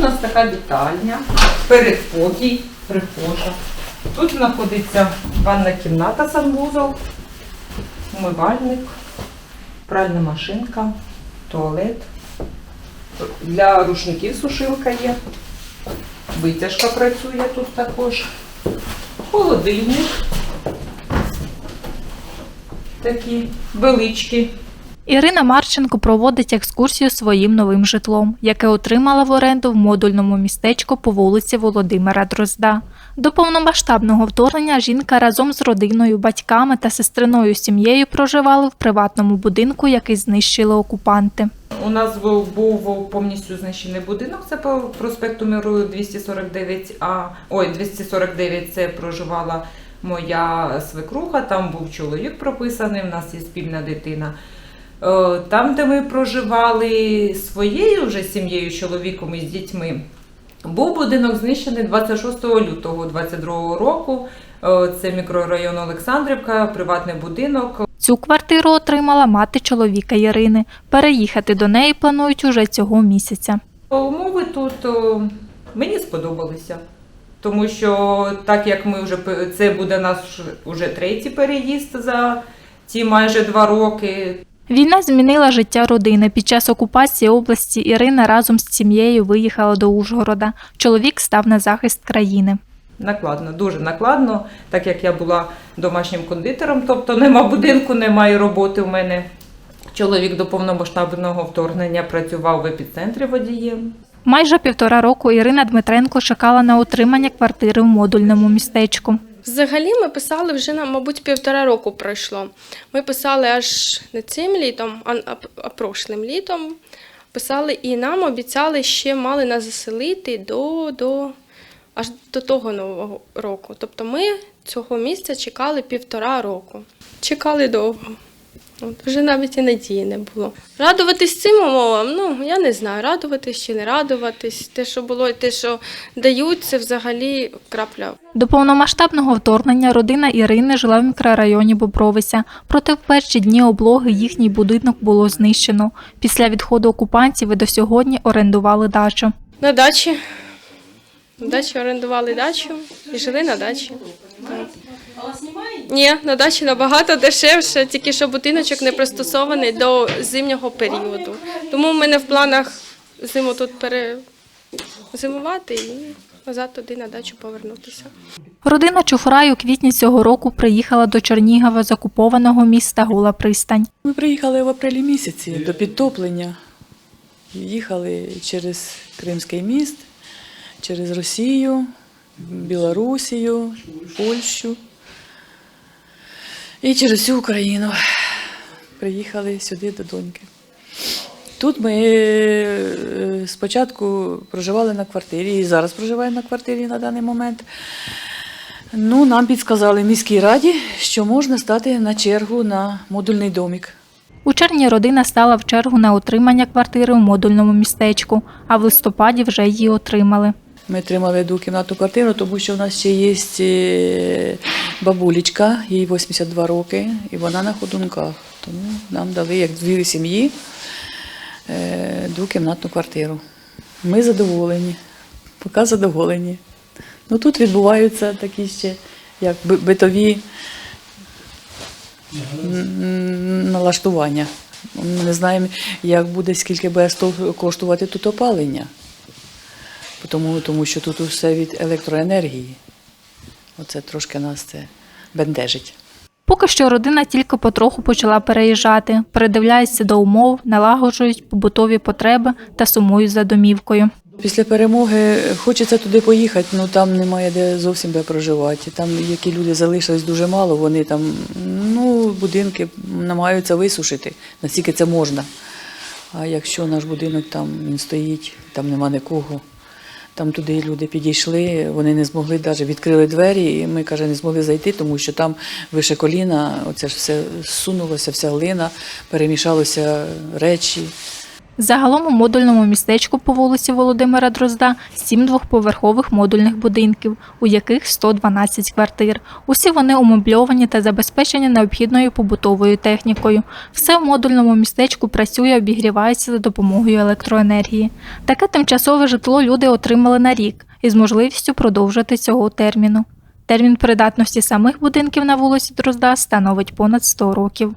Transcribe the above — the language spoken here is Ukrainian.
така вітальня, передпокій, прихожа. Тут знаходиться ванна кімната, санвузол, умивальник, пральна машинка, туалет. Для рушників сушилка є. Витяжка працює тут також. Холодильник. Такі величкі. Ірина Марченко проводить екскурсію своїм новим житлом, яке отримала в оренду в модульному містечку по вулиці Володимира Дрозда. До повномасштабного вторгнення жінка разом з родиною, батьками та сестриною сім'єю проживали в приватному будинку, який знищили окупанти. У нас був, повністю знищений будинок. Це по проспекту Миру 249А. Ой, 249 це проживала моя свекруха. Там був чоловік прописаний. У нас є спільна дитина. Е, Там, де ми проживали своєю вже сім'єю, чоловіком і з дітьми, був будинок знищений 26 лютого 22 року. Е, Це мікрорайон Олександрівка, приватний будинок. Цю квартиру отримала мати чоловіка Ірини. Переїхати до неї планують уже цього місяця. Умови тут мені сподобалися. Тому що так як ми вже це буде наш уже третій переїзд за ці майже два роки. Війна змінила життя родини. Під час окупації області Ірина разом з сім'єю виїхала до Ужгорода. Чоловік став на захист країни. Накладно, дуже накладно, так як я була домашнім кондитером, тобто нема будинку, немає роботи у мене. Чоловік до повномасштабного вторгнення працював в епіцентрі водієм. Майже півтора року Ірина Дмитренко чекала на отримання квартири в модульному містечку. Взагалі ми писали вже мабуть, півтора року пройшло. Ми писали аж не цим літом, а прошлим літом. Писали і нам обіцяли ще мали нас заселити до, до аж до того нового року. Тобто ми цього місця чекали півтора року. Чекали довго. От, вже навіть і надії не було. Радуватись цим умовам, ну я не знаю, радуватись чи не радуватись. Те, що було, і те, що дають, це взагалі крапля До повномасштабного вторгнення родина Ірини жила в мікрорайоні Бобровиця. Проте в перші дні облоги їхній будинок було знищено. Після відходу окупантів і до сьогодні орендували дачу. На дачі. На дачі орендували дачу і жили на дачі. Ні, на дачі набагато дешевше, тільки що будиночок не пристосований до зимнього періоду. Тому в мене в планах зиму тут перезимувати і назад туди на дачу повернутися. Родина Чухрай у квітні цього року приїхала до Чернігова з окупованого міста Гола Пристань. Ми приїхали в апрелі місяці до підтоплення. Їхали через Кримський міст, через Росію, Білорусію, Польщу і через всю Україну. Приїхали сюди до доньки. Тут ми е, спочатку проживали на квартирі і зараз проживаємо на квартирі на даний момент. Ну, нам підказали в міській раді, що можна стати на чергу на модульний домик. У червні родина стала в чергу на отримання квартири у модульному містечку, а в листопаді вже її отримали. Ми отримали двокімнатну квартиру, тому що в нас ще є е, бабулечка, їй 82 роки, і вона на ходунках. Тому нам дали як дві сім'ї е, двокімнатну квартиру. Ми задоволені, поки задоволені. Ну тут відбуваються такі ще як битові налаштування. Ми не знаємо, як буде, скільки буде коштувати тут опалення. Тому, тому що тут усе від електроенергії. Оце трошки нас це бентежить. Поки що родина тільки потроху почала переїжджати, передивляються до умов, налагоджують побутові потреби та сумують за домівкою. Після перемоги хочеться туди поїхати, але там немає де зовсім де проживати. Там які люди залишились дуже мало, вони там ну, будинки намагаються висушити, наскільки це можна. А якщо наш будинок там він стоїть, там нема нікого. Там туди люди підійшли, вони не змогли навіть відкрили двері, і ми каже, не змогли зайти, тому що там вище коліна, оце ж все сунулося, вся глина, перемішалося речі. Загалом у модульному містечку по вулиці Володимира Дрозда сім двохповерхових модульних будинків, у яких 112 квартир. Усі вони умебльовані та забезпечені необхідною побутовою технікою. Все в модульному містечку працює, обігрівається за допомогою електроенергії. Таке тимчасове житло люди отримали на рік із можливістю продовжити цього терміну. Термін придатності самих будинків на вулиці Дрозда становить понад 100 років.